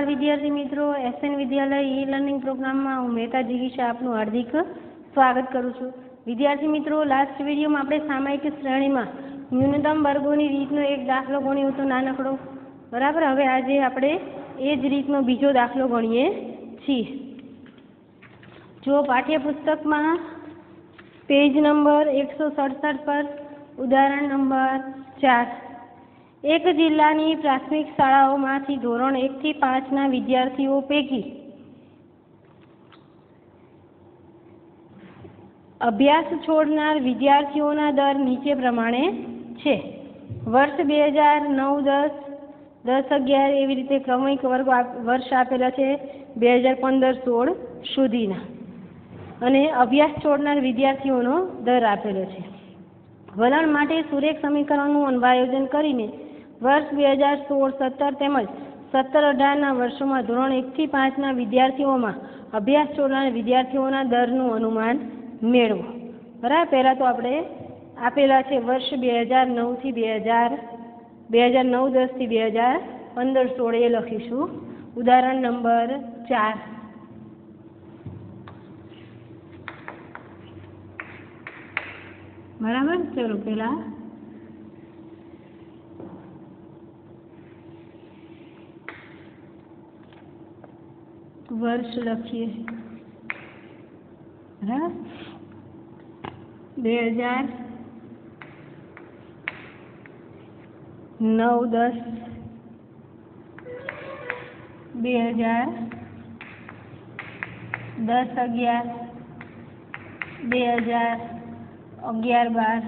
નમસ્કાર વિદ્યાર્થી મિત્રો એસએન વિદ્યાલય ઈ લર્નિંગ પ્રોગ્રામમાં હું મહેતા જીગીશા આપનું હાર્દિક સ્વાગત કરું છું. વિદ્યાર્થી મિત્રો લાસ્ટ વિડીયોમાં આપણે સામાયિક શ્રેણીમાં ન્યૂનતમ વર્ગોની રીતનો એક દાખલો ગણ્યો હતો નાનકડો. બરાબર? હવે આજે આપણે એ જ રીતનો બીજો દાખલો ગણીએ છીએ. જો પાઠ્યપુસ્તકમાં પેજ નંબર એકસો સડસઠ પર ઉદાહરણ નંબર ચાર એક જિલ્લાની પ્રાથમિક શાળાઓમાંથી ધોરણ એકથી પાંચના વિદ્યાર્થીઓ પૈકી અભ્યાસ છોડનાર વિદ્યાર્થીઓના દર નીચે પ્રમાણે છે. વર્ષ બે હજાર નવ દસ દસ અગિયાર એવી રીતે ક્રમિક વર્ગ વર્ષ આપેલા છે બે હજાર પંદર સોળ સુધીના. અને અભ્યાસ છોડનાર વિદ્યાર્થીઓનો દર આપેલો છે. વલણ માટે સુરેખ સમીકરણનું અન્વયોજન કરીને વર્ષ બે હજાર સોળ, સત્તર તેમજ સત્તર અઢારના વર્ષોમાં ધોરણ એકથી પાંચના વિદ્યાર્થીઓમાં અભ્યાસ છોડનાર વિદ્યાર્થીઓના દરનું અનુમાન મેળવો. બરાબર? પહેલાં તો આપણે આપેલા છે વર્ષ બે હજાર નવથી બે હજાર બે હજાર નવ દસથી બે હજાર પંદર સોળ એ લખીશું. ઉદાહરણ નંબર ચાર. બરાબર? ચલો પેલા વર્ષ લખીએ. હા? બે હજાર નવ દસ. બે હજાર દસ અગિયાર. બે હજાર અગિયાર બાર.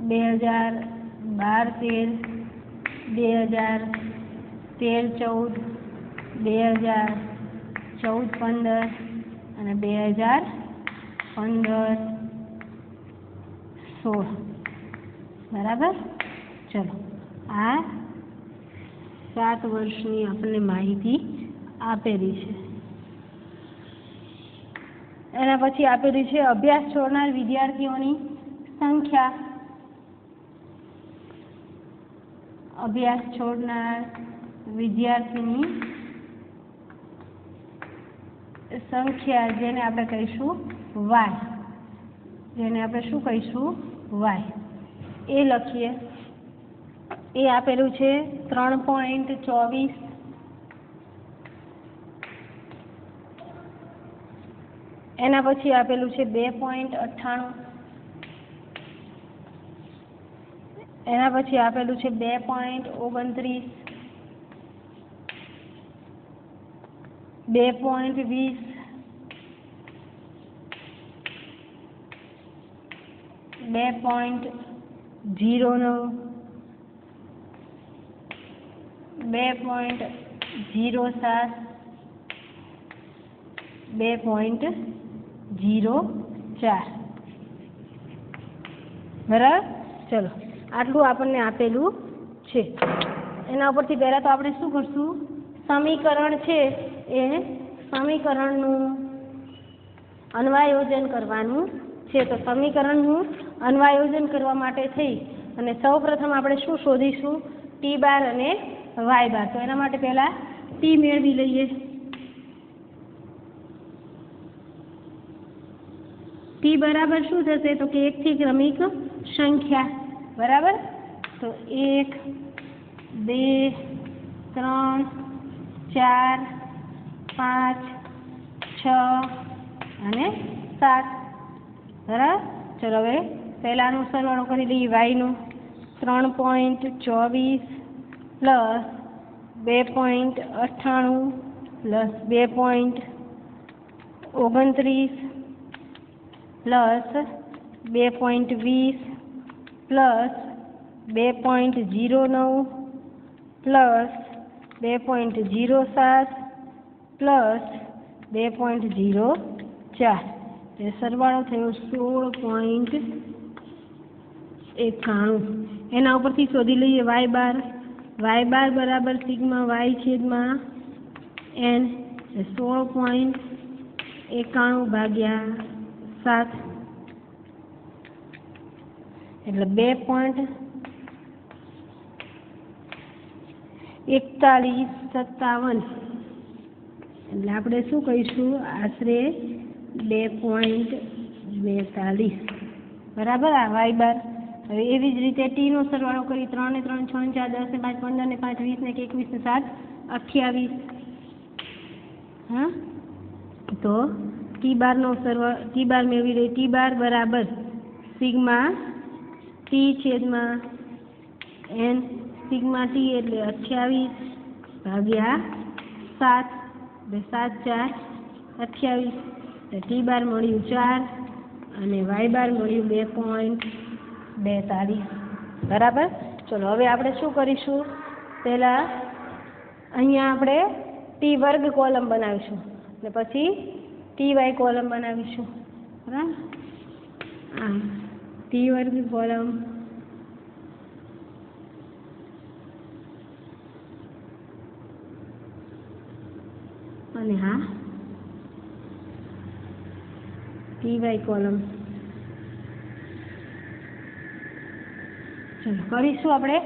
બે હજાર બાર તેર. બે હજાર તેર ચૌદ. બે હજાર ચૌદ પંદર અને બે હજાર પંદર સોળ. બરાબર? ચલો. આ સાત વર્ષની આપણને માહિતી આપેલી છે. એના પછી આપેલી છે અભ્યાસ છોડનાર વિદ્યાર્થીઓની સંખ્યા. અભ્યાસ છોડનાર વિદ્યાર્થીની સંખ્યા જેને આપણે કહીશું વાય. જેને આપણે શું કહીશું? વાય. એ લખીએ. એ આપેલું છે ત્રણ પોઈન્ટ ચોવીસ. એના પછી આપેલું છે બે પોઈન્ટ અઠ્ઠાણું. એના પછી આપેલું છે બે પોઈન્ટ ઓગણત્રીસ. બે પોઈન્ટ વીસ. બે પોઈન્ટ જીરો નવ બે પોઈન્ટ જીરો સાત બે પોઈન્ટ જીરો ચાર બરાબર? ચલો, આટલું આપણને આપેલું છે. એના ઉપરથી પહેલાં તો આપણે શું કરશું? સમીકરણ છે એ સમીકરણનું અન્વાયોજન કરવાનું છે. તો સમીકરણનું અન્વાયોજન કરવા માટે થઈ. અને સૌ પ્રથમ આપણે શું શોધીશું? ટી બાર અને વાય બાર. તો એના માટે પહેલાં ટી મેળવી લઈએ. ટી બરાબર શું થશે? તો કે એકથી ક્રમિક સંખ્યા. બરાબર? તો એક, બે, ત્રણ, ચાર પાંચ, છ અને સાત. બરાબર? ચલો હવે પહેલાંનું સરવાળો કરી દઈએ વાયનું ત્રણ પોઈન્ટ ચોવીસ પ્લસ બે પોઈન્ટ અઠ્ઠાણું પ્લસ બે પોઈન્ટ ઓગણત્રીસ પ્લસ બે પોઈન્ટ વીસ પ્લસ બે પોઈન્ટ જીરો નવ પ્લસ બે પોઈન્ટ જીરો સાત પ્લસ બે પોઈન્ટ ઝીરો ચાર. એ સરવાળો થયો સોળ પોઈન્ટ એકાણું. એના ઉપરથી શોધી લઈએ વાય બાર. વાય બાર બરાબર સિગ્મા વાય છેદમાં એન સોળ પોઈન્ટ એકાણું ભાગ્યા સાત. એટલે બે પોઈન્ટ એકતાલીસ સત્તાવન. એટલે આપણે શું કહીશું? આશરે બે પોઈન્ટ બેતાલીસ. બરાબર આ વાય બાર? હવે એવી જ રીતે ટીનો સરવાળો કરી ત્રણ ને ત્રણ છ ચાર દસ ને પાંચ પંદર ને પાંચ વીસ ને એકવીસ ને સાત અઠ્યાવીસ. હા? તો ટી બારનો સરવા ટી બાર મેળવી રહી ટી બાર બરાબર સિગ્મા ટી છેદમાં એન, સિગ્મા ટી એટલે અઠ્યાવીસ ભાગ્યા સાત. સાત ચાર, અઠ્યાવીસ. એટલે ટી બાર મળ્યું ચાર અને વાય બાર મળ્યું બે પોઈન્ટ બેતાલીસ બરાબર? ચલો, હવે આપણે શું કરીશું? પહેલાં અહીંયા આપણે ટી વર્ગ કોલમ બનાવીશું ને પછી ટી વાય કોલમ બનાવીશું. બરાબર? હા ટી વર્ગ કોલમ અને હા? પીવાય કોલમ. ચલો, કરીશું આપણે.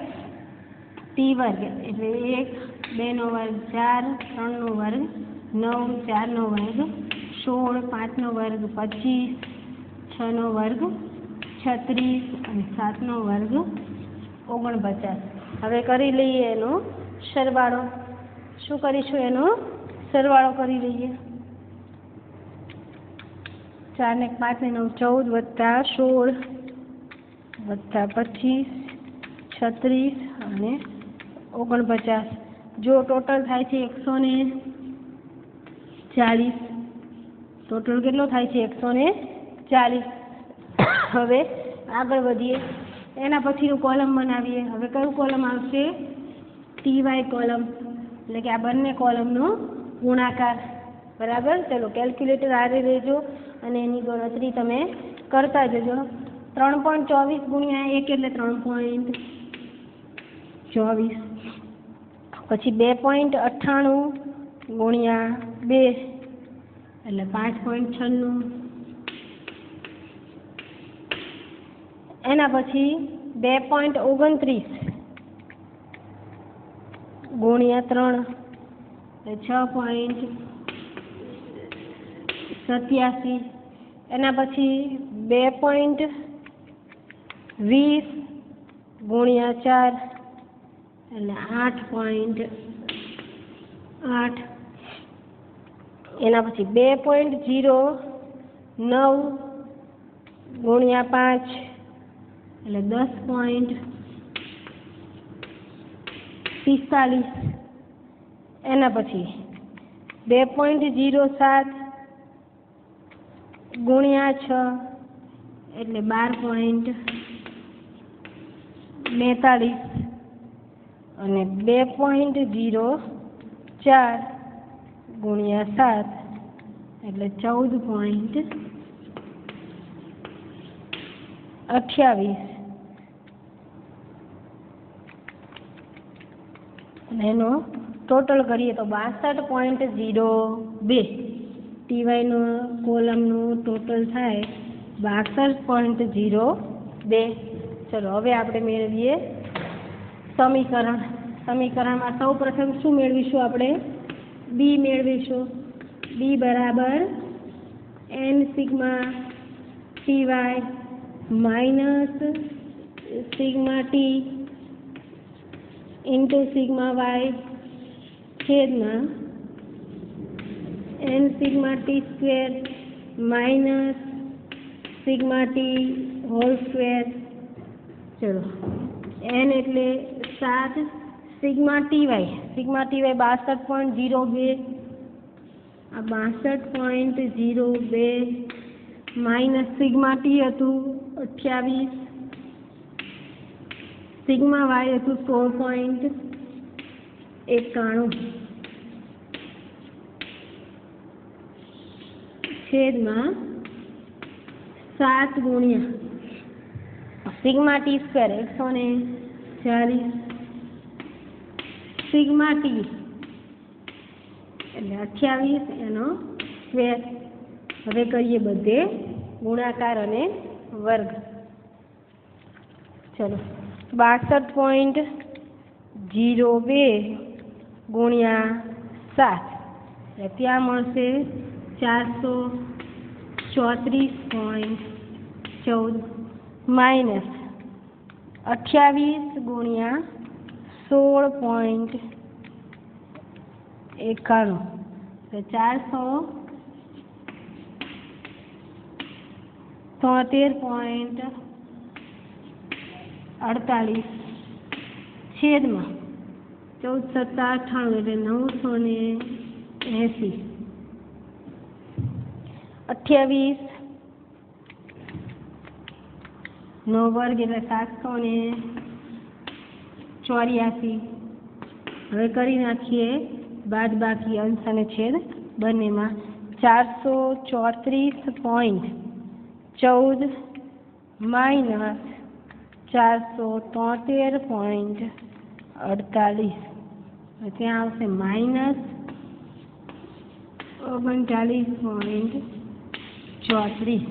ટી વર્ગ, એટલે એક બેનો વર્ગ ચાર ત્રણનો વર્ગ નવ ચારનો વર્ગ સોળ પાંચનો વર્ગ પચીસ છનો વર્ગ છત્રીસ અને સાતનો વર્ગ ઓગણપચાસ. હવે કરી લઈએ એનો સરવાળો. શું કરીશું એનો? સરવાળો કરી લઈએ. ચાર ને પાંચ ને નવ, ચૌદ વત્તા સોળ વત્તા પચીસ, છત્રીસ અને ઓગણપચાસ. જો ટોટલ થાય છે એકસો ને ચાલીસ. ટોટલ કેટલો થાય છે એકસો ને ચાલીસ. હવે આગળ વધીએ. એના પછીનું કોલમ બનાવીએ. હવે કયું કોલમ આવશે? T Y column. એટલે કે આ બંને કોલમનો ગુણાકાર. બરાબર? ચલો કેલ્ક્યુલેટર હારે લેજો અને એની ગણતરી તમે કરતા જજો. ત્રણ પોઈન્ટ ચોવીસ ગુણ્યા એક એટલે ત્રણ પોઈન્ટ ચોવીસ. પછી બે પોઈન્ટ અઠ્ઠાણું ગુણ્યા બે એટલે પાંચ પોઈન્ટ છન્નું. એના પછી બે પોઈન્ટ ઓગણત્રીસ ગુણ્યા ત્રણ. છ પોઈન્ટ સત્યાસી. એના પછી બે પોઈન્ટ વીસ ગુણ્યા ચાર એટલે આઠ પોઈન્ટ આઠ. એના પછી બે પોઈન્ટ જીરો નવ ગુણ્યા પાંચ એટલે દસ પોઈન્ટ પિસ્તાલીસ. એના પછી બે પોઈન્ટ જીરો સાત ગુણ્યા છ એટલે બાર પોઈન્ટ બેતાળીસ અને બે પોઈન્ટ જીરો ચાર ગુણ્યા સાત એટલે ચૌદ પોઈન્ટ અઠ્યાવીસ. અને એનો ટોટલ કરીએ તો બાસઠ પોઈન્ટ ઝીરો બે. ટીવાયનું કોલમનું ટોટલ થાય બાસઠ પોઈન્ટ ઝીરો બે. ચલો, હવે આપણે મેળવીએ સમીકરણ. સમીકરણમાં સૌ પ્રથમ શું મેળવીશું આપણે? બી મેળવીશું. બી બરાબર N sigma T Y minus sigma T into sigma Y છેદમાં N sigma T square minus sigma T whole square ચલો. એન એટલે સાત sigma T Y sigma T Y બાસઠ પોઈન્ટ જીરો બે. આ બાસઠ પોઈન્ટ જીરો બે માઇનસ સિગ્મા ટી હતું અઠ્યાવીસ. સિગ્મા વાય હતું સોળ પોઈન્ટ એકાણું. છેદમાં સાત ગુણ્યા. સિગ્મા ટી સ્ક્વેર એકસો ને ચાલીસ. સિગ્મા ટી એટલે અઠ્યાવીસ એનો સ્ક્વેર. હવે કરીએ બધે ગુણાકાર અને વર્ગ. ચલો. બાસઠ પોઈન્ટ જીરો બે. ગુણ્યા સાત. એટલે ત્યાં મળશે ચારસો ચોત્રીસ પોઈન્ટ ચૌદ માઇનસ અઠ્યાવીસ ગુણ્યા સોળ પોઈન્ટ એકાણું. તો ચારસો તોતેર પોઈન્ટ અડતાલીસ છેદમાં ચૌદ સત્તા અઠ્ઠાણું એટલે નવસો ને એંસી. અઠ્યાવીસ. નો વર્ગ એટલે સાતસો ને ચોર્યાસી. હવે કરી નાખીએ બાદ બાકી અંશ અને છેદ બંનેમાં. ચારસો ચોત્રીસ પોઈન્ટ ચૌદ માઇનસ ચારસો તોતેર પોઈન્ટ અડતાલીસ. ત્યાં આવશે માઇનસ ઓગણચાલીસ પોઈન્ટ ચોત્રીસ.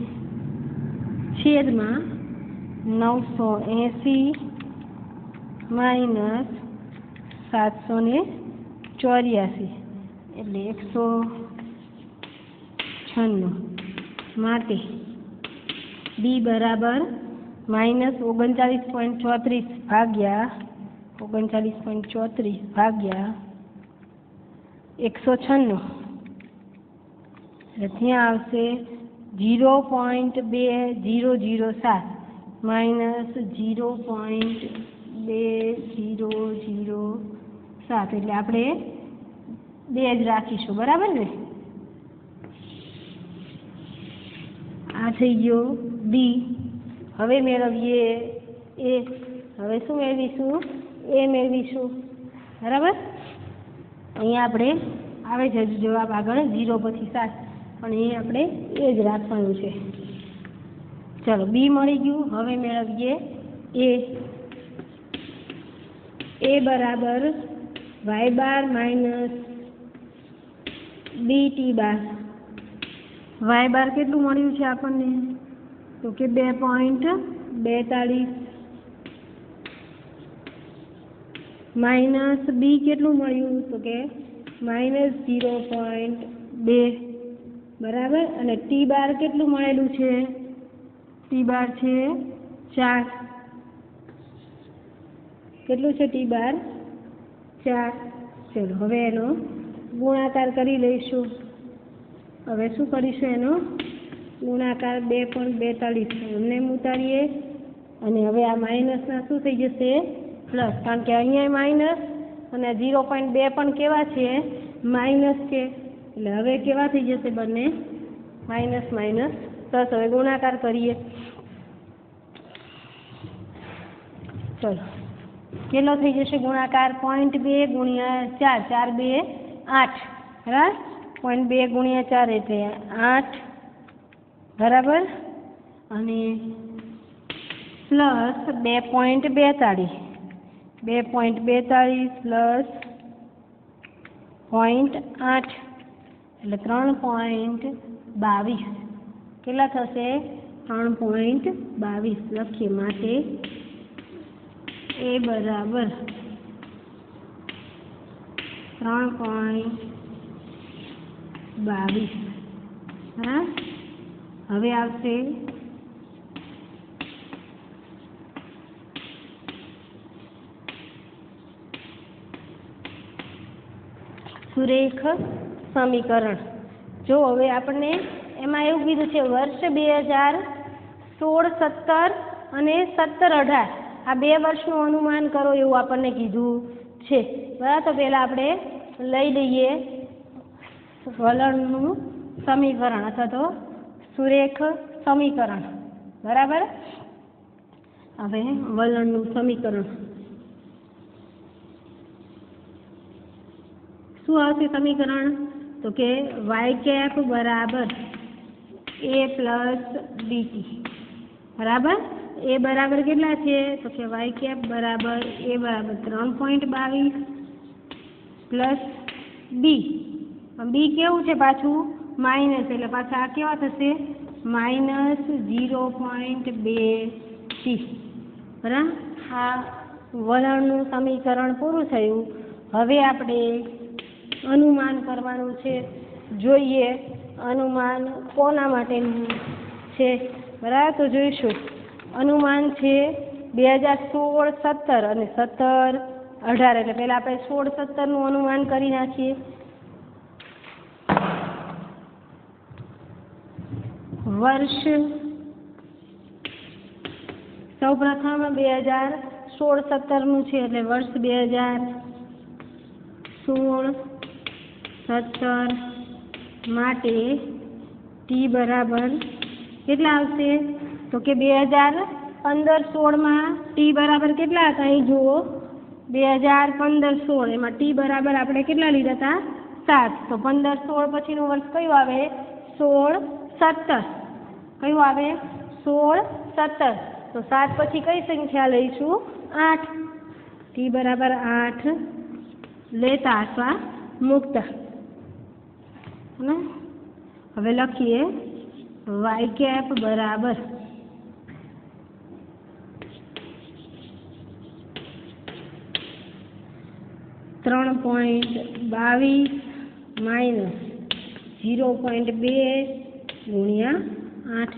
છેદમાં નવસો એંસી માઇનસ સાતસો ને ચોર્યાસી. એટલે એકસો છન્નું. માટે બી બરાબર માઇનસ ઓગણચાલીસ પોઈન્ટ ચોત્રીસ ભાગ્યા ઓગણચાલીસ પોઈન્ટ ચોત્રીસ ભાગ્યા એકસો છન્નું. એટલે ત્યાં આવશે જીરો પોઈન્ટ બે જીરો જીરો સાત માઇનસ જીરો પોઈન્ટ બે જીરો જીરો સાત. એટલે આપણે બે જ રાખીશું, બરાબર ને? આ થઈ ગયો બી. હવે મેળવીએ એ. હવે શું મેળવીશું? એ મેળવીશું. બરાબર? અહીંયા આપણે આવે છે જવાબ આગળ, ઝીરો પછી સાત. પણ એ આપણે એ જ રાખવાનું છે. ચાલો, બી મળી ગયું. હવે મેળવીએ એ. એ બરાબર Y bar minus B T bar. Y bar કેટલું મળ્યું છે આપણને? તો કે બે પોઈન્ટ બેતાળીસ માઇનસ બી કેટલું મળ્યું? તો કે માઇનસ ઝીરો પોઈન્ટ બે. બરાબર? અને ટી બાર કેટલું મળેલું છે? ટી બાર છે ચાર. કેટલું છે ટી બાર? ચાર. ચલો, હવે એનો ગુણાકાર કરી લઈશું. હવે શું કરીશું એનો? ગુણાકાર બે પોઈન્ટ બેતાલીસ. એમને એમ ઉતારીએ. અને હવે આ માઇનસના શું થઈ જશે? પ્લસ કારણ કે અહીંયા માઇનસ અને ઝીરો પોઈન્ટ બે પણ કેવા છે? માઇનસ છે. એટલે હવે કેવા થઈ જશે બંને? Minus minus. પ્લસ હવે ગુણાકાર કરીએ. ચલો. કેટલો થઈ જશે ગુણાકાર? પોઈન્ટ બે ગુણ્યા ચાર. ચાર બે આઠ. બરાબર? પોઈન્ટ બે ગુણ્યા ચાર એટલે આઠ. બરાબર? અને પ્લસ બે પોઈન્ટ બેતાળીસ. બે પોઈન્ટ બેતાળીસ પ્લસ પોઈન્ટ આઠ, એટલે ત્રણ પોઈન્ટ બાવીસ. કેટલા થશે? ત્રણ પોઈન્ટ બાવીસ લખીએ માટે. એ બરાબર. ત્રણ પોઈન્ટ બાવીસ. હા? હવે આવશે સુરેખ સમીકરણ. જો હવે આપણને એમાં એવું કીધું છે, વર્ષ બે હજાર સોળ સત્તર અને સત્તર અઢાર. આ બે વર્ષનું અનુમાન કરો એવું આપણને કીધું છે. બરાબર, તો પહેલાં આપણે લઈ લઈએ વલણનું સમીકરણ અથવા તો સુરેખ સમીકરણ. બરાબર? હવે વલણનું સમીકરણ. શું આવશે સમીકરણ? તો કે વાય કેપ બરાબર એ પ્લસ ડીટી બરાબર? એ બરાબર કેટલા છે? તો કે વાય કેપ બરાબર એ બરાબર ત્રણ પોઈન્ટ બાવીસ પ્લસ બી બી કેવું છે પાછું? માઇનસ એટલે પાછા આ કેવા થશે? માઇનસ ઝીરો પોઈન્ટ બે સી બરાબર? આ વલણનું સમીકરણ પૂરું થયું. હવે આપણે અનુમાન કરવાનું છે. જોઈએ અનુમાન કોના માટેનું છે? બરાબર, તો જોઈશું. અનુમાન છે બે હજાર સોળ સત્તર અને સત્તર અઢાર. એટલે પહેલાં આપણે સોળ સત્તરનું અનુમાન કરી નાખીએ. વર્ષ સૌ પ્રથમ બે હજાર સોળ સત્તરનું છે. એટલે વર્ષ બે હજાર સોળ સત્તર માટે ટી બરાબર કેટલા આવશે? તો કે બે હજાર પંદર સોળમાં ટી બરાબર કેટલા હતા? અહીં જુઓ. બે હજાર પંદર સોળ. એમાં ટી બરાબર આપણે કેટલા લીધા હતા? સાત. તો પંદર સોળ પછીનું વર્ષ કયું આવે? સોળ સત્તર. કયું આવે? સોળ સત્તર. તો સાત પછી કઈ સંખ્યા લઈશું? આઠ. ટી બરાબર આઠ. લેતા અથવા મૂકતા. ને? હવે લખીએ વાય કેપ બરાબર. ત્રણ પોઈન્ટ બાવીસ માઇનસ ઝીરો પોઈન્ટ બે ગુણ્યા આઠ.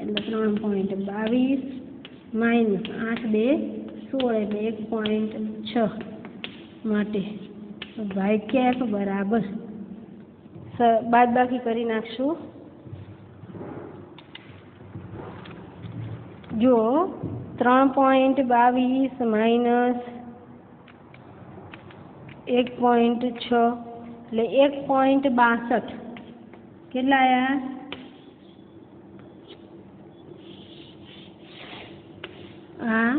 એટલે ત્રણ પોઈન્ટ બાવીસ માઇનસ આઠ બે સોળ, એટલે એક પોઈન્ટ છ માટે. વાય કેપ બરાબર. બાદ બાકી કરી નાખશું. જો ત્રણ પોઈન્ટ બાવીસ માઇનસ એક પોઈન્ટ છ, એટલે એક પોઈન્ટ બાસઠ. કેટલા આવ્યા આ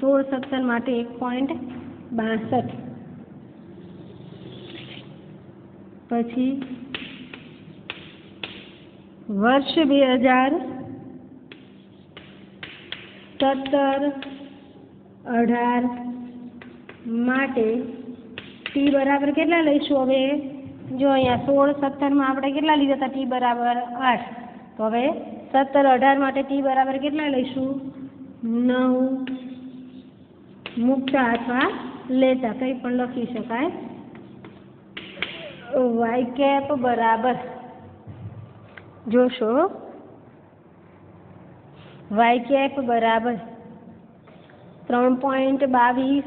સોળ સત્તર માટે એક પોઈન્ટ બાસઠ. પછી વર્ષ બે હજાર સત્તર અઢાર માટે ટી બરાબર કેટલા લઈશું હવે? જો અહીંયા સોળ, સત્તરમાં આપણે કેટલા લીધા હતા? ટી બરાબર આઠ. તો હવે સત્તર, અઢાર માટે ટી બરાબર કેટલા લઈશું? નવ મૂકતા અથવા લેતા કંઈ પણ લખી શકાય. વાય કેપ બરાબર. જોશો. વાય કેપ બરાબર? ત્રણ પોઈન્ટ બાવીસ.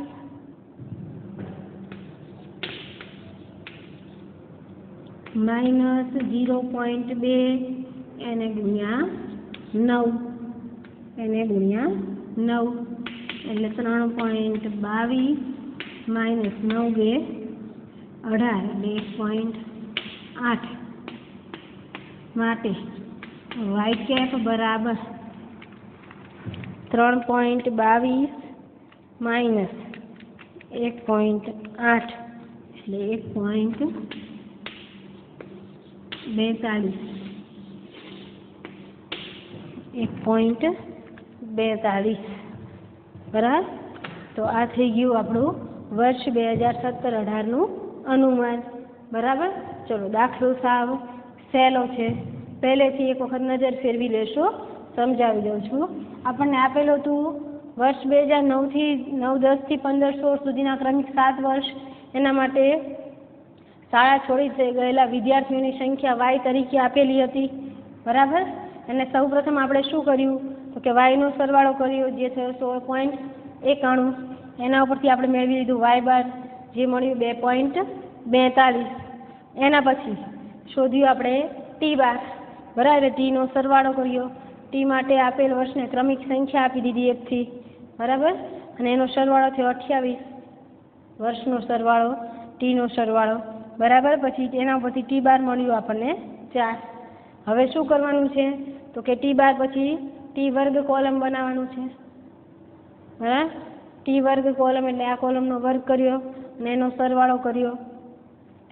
માઇનસ ઝીરો પોઈન્ટ બે, એને ગુણ્યા નવ. એને ગુણ્યા નવ. એટલે ત્રણ પોઈન્ટ બાવીસ માઇનસ નવ બે અઢાર. એક પોઈન્ટ આઠ. માટે. વાય કેપ બરાબર. ત્રણ પોઈન્ટ બાવીસ માઇનસ એક પોઈન્ટ આઠ. એટલે એક પોઈન્ટ બેતાળીસ. એક પોઈન્ટ બેતાળીસ. બરાબર? તો આ થઈ ગયું આપણું વર્ષ બે હજાર સત્તર અઢારનું અનુમાન. બરાબર? ચલો, દાખલો સાવ. સહેલો છે. પહેલેથી એક વખત નજર ફેરવી લેશો. સમજાવી દઉં છું. આપણને આપેલું હતું, વર્ષ બે હજાર નવથી નવ દસથી પંદર સોળ સુધીના ક્રમિક સાત વર્ષ. એના માટે શાળા છોડી ગયેલા વિદ્યાર્થીઓની સંખ્યા વાય તરીકે આપેલી હતી. બરાબર? અને સૌપ્રથમ આપણે શું કર્યું? તો કે વાયનો સરવાળો કર્યો, જે થયો સોળ પોઈન્ટ એકાણું. એના ઉપરથી આપણે મેળવી લીધું વાય બાર, જે મળ્યું બે પોઈન્ટ બેતાલીસ. એના પછી શોધ્યું આપણે ટી બાર. બરાબર ટીનો સરવાળો કર્યો. ટી માટે આપેલ વર્ષને ક્રમિક સંખ્યા આપી દીધી એકથી. બરાબર? અને એનો સરવાળો થયો અઠ્યાવીસ. વર્ષનો સરવાળો, ટીનો સરવાળો. બરાબર? પછી એના પછી ટી બાર મળ્યું આપણને ચાર. હવે શું કરવાનું છે? તો કે ટી બાર પછી ટી વર્ગ કોલમ બનાવવાનું છે. બરાબર ટી વર્ગ કોલમ એટલે આ કોલમનો વર્ગ કર્યો અને એનો સરવાળો કર્યો.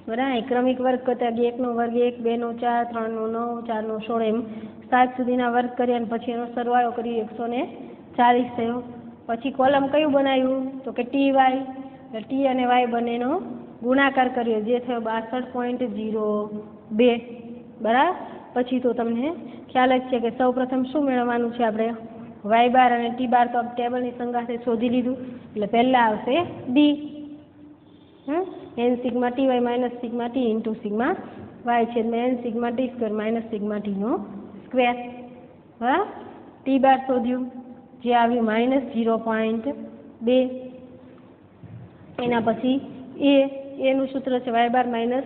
બરાબર ક્રમિક વર્ગ કરતા એકનો વર્ગ એક, બેનો ચાર, ત્રણનો નવ, ચારનો સોળ એમ. સાત સુધીના વર્ગ કર્યા અને પછી એનો સરવાળો કર્યો એકસો ને ચાલીસ થયો. પછી કોલમ કયું બનાવ્યું? તો કે ટી વાય. એટલે ટી અને વાય બંનેનો ગુણાકાર કર્યો, જે થયો બાસઠ પોઈન્ટ ઝીરો બે. બરાબર પછી તો તમને ખ્યાલ જ છે કે સૌ પ્રથમ શું મેળવવાનું છે આપણે? વાય બાર અને ટી બાર તો ટેબલની સંગાથે શોધી લીધું. એટલે પહેલાં આવશે ડી. હં N sigma T Y minus sigma T into sigma Y છેદમાં N sigma T square minus sigma ટીનો square. હા? ટી બાર શોધ્યું. જે આવ્યું માઇનસ ઝીરો પોઈન્ટ બે. એના પછી એ, એનું સૂત્ર છે Y bar minus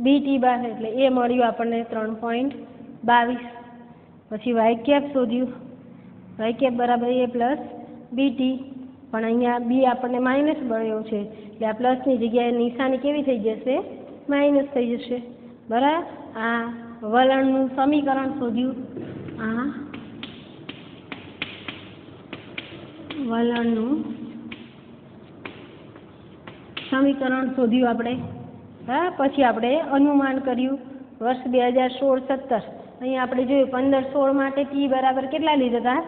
B T bar. એટલે એ મળ્યું આપણને ત્રણ પોઈન્ટ બાવીસ. પછી વાય કેપ શોધ્યું. વાય કેપ બરાબર એ પ્લસ બી ટી. પણ અહીંયા બી આપણને માઇનસ મળ્યો છે. એટલે આ પ્લસની જગ્યાએ નિશાની કેવી થઈ જશે? માઇનસ થઈ જશે. બરાબર? આ વલણનું સમીકરણ શોધ્યું. આ વલણનું સમીકરણ શોધ્યું આપણે. હા પછી આપણે અનુમાન કર્યું. વર્ષ બે હજાર સોળ સત્તર. અહીંયા આપણે જોયું પંદર સોળ માટે ટી બરાબર કેટલા લીધા હતા?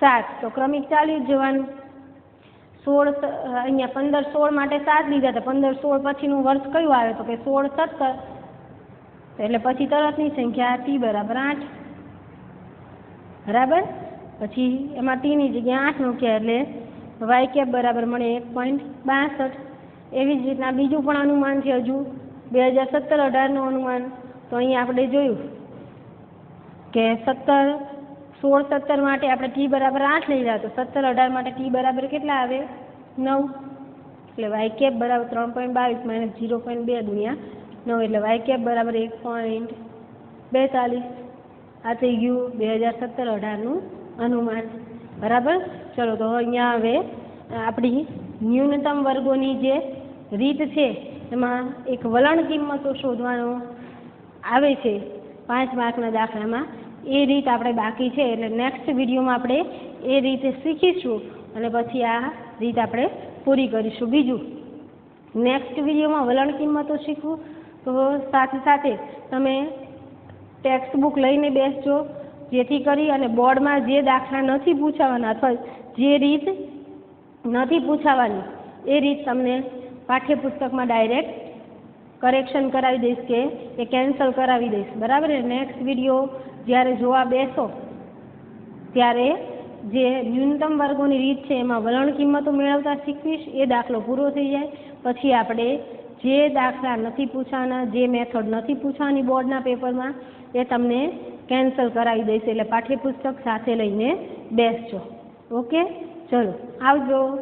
સાત. તો ક્રમિક ચાલ્યું જ જવાનું. સોળ અહીંયા પંદર સોળ માટે સાત લીધા હતા. પંદર સોળ પછીનું વર્ષ કયું આવે? તો કે સોળ સત્તર. એટલે પછી તરતની સંખ્યા ટી બરાબર આઠ. બરાબર? પછી એમાં ટીની જગ્યાએ આઠ મૂક્યા એટલે વાય કેપ બરાબર મળે એક પોઈન્ટ બાસઠ. એવી જ રીતના બીજું પણ અનુમાન છે હજુ. બે હજાર સત્તર અઢારનું અનુમાન. તો અહીંયા આપણે જોયું કે સત્તર સોળ સત્તર માટે આપણે ટી બરાબર આઠ લઈ રહ્યા, તો સત્તર અઢાર માટે ટી બરાબર કેટલા આવે? નવ. એટલે વાય કેપ બરાબર ત્રણ પોઈન્ટ બાવીસ માઇનસ ઝીરો પોઈન્ટ બે ગુણ્યા નવ, એટલે વાય કેપ બરાબર એક પોઈન્ટ બેતાલીસ. આ થઈ ગયું બે હજાર સત્તર અઢારનું અનુમાન. બરાબર? ચલો, તો અહીંયા હવે આપણી ન્યૂનતમ વર્ગોની જે રીત છે, એમાં એક વલણ કિંમતો શોધવાનો આવે છે પાંચ માર્કના દાખલામાં. એ રીત આપણે બાકી છે. એટલે નેક્સ્ટ વિડીયોમાં આપણે એ રીતે શીખીશું અને પછી આ રીત આપણે પૂરી કરીશું. બીજું નેક્સ્ટ વિડીયોમાં વલણ કિંમતો શીખવું. તો સાથે સાથે તમે ટેક્સ્ટ બુક લઈને બેસજો. જેથી કરી અને બોર્ડમાં જે દાખલા નથી પૂછાવાના અથવા જે રીત નથી પૂછાવાની, એ રીત તમને પાઠ્યપુસ્તકમાં ડાયરેક્ટ કરેક્શન કરાવી દઈશ કે એ કેન્સલ કરાવી દઈશ. બરાબર? નેક્સ્ટ વીડિયો જ્યારે જોવા બેસો, ત્યારે જે ન્યૂનતમ વર્ગોની રીત છે, એમાં વલણ કિંમતો મેળવતા શીખવીશ, એ દાખલો પૂરો થઈ જાય. પછી આપણે જે દાખલા નથી પૂછવાના જે મેથડ નથી પૂછવાની બોર્ડના પેપરમાં, એ તમને કેન્સલ કરાવી દઈશ, એટલે પાઠ્યપુસ્તક સાથે લઈને બેસજો. ઓકે? ચલો, આવજો.